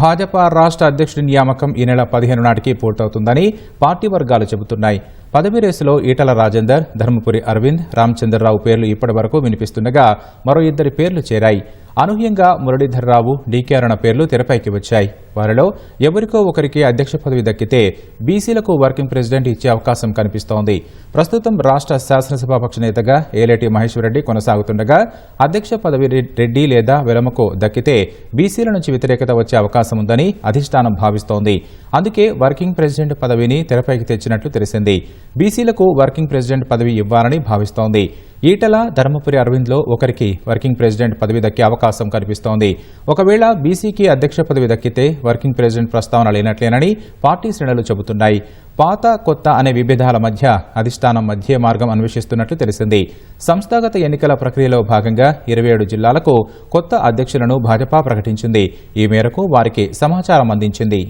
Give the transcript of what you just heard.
భాజపా రాష్ట్ర అధ్యక్షుడి నియామకం ఈ నెల పదిహేను నాటికి పూర్తవుతుందని పార్టీ వర్గాలు చెబుతున్నాయి. పదవి రేసులో ఈటల రాజేందర్ ధర్మపురి అరవింద్ రామచంద్రరావు పేర్లు ఇప్పటి వరకు వినిపిస్తుండగా మరో ఇద్దరి పేర్లు చేరాయి. అనూహ్యంగా మురళీధర్రావు డీకే అరుణ పేర్లు తెరపైకి వచ్చాయి. వారిలో ఎవరికో ఒకరికి అధ్యక్ష పదవి దక్కితే బీసీలకు వర్కింగ్ ప్రెసిడెంట్ ఇచ్చే అవకాశం కనిపిస్తోంది. ప్రస్తుతం రాష్ట్ర శాసనసభాపక్ష నేతగా ఏలేటి మహేశ్వరరెడ్డి కొనసాగుతుండగా అధ్యక్ష పదవి రెడ్డి లేదా వెలమకు దక్కితే బీసీల నుంచి వ్యతిరేకత వచ్చే అవకాశం ఉందని అధిష్టానం భావిస్తోంది. అందుకే వర్కింగ్ ప్రెసిడెంట్ పదవిని తెరపైకి తెచ్చినట్లు తెలిసింది. బీసీలకు వర్కింగ్ ప్రెసిడెంట్ పదవి ఇవ్వాలని భావిస్తోంది. ఈటల ధర్మపురి అరవింద్లో ఒకరికి వర్కింగ్ ప్రెసిడెంట్ పదవి దక్కే అవకాశం కనిపిస్తోంది. ఒకవేళ బీసీకి అధ్యక్ష పదవి దక్కితే వర్కింగ్ ప్రెసిడెంట్ ప్రస్తావన లేనట్లేనని పార్టీ శ్రేణులు చెబుతున్నాయి. పాత కొత్త అనే విభేదాల మధ్య అధిష్టానం మధ్య మార్గం అన్వేషిస్తున్నట్లు తెలిసింది. సంస్థాగత ఎన్నికల ప్రక్రియలో భాగంగా ఇరవై ఏడు జిల్లాలకు కొత్త అధ్యక్షులను భాజపా ప్రకటించింది. ఈ మేరకు వారికి సమాచారం అందించింది.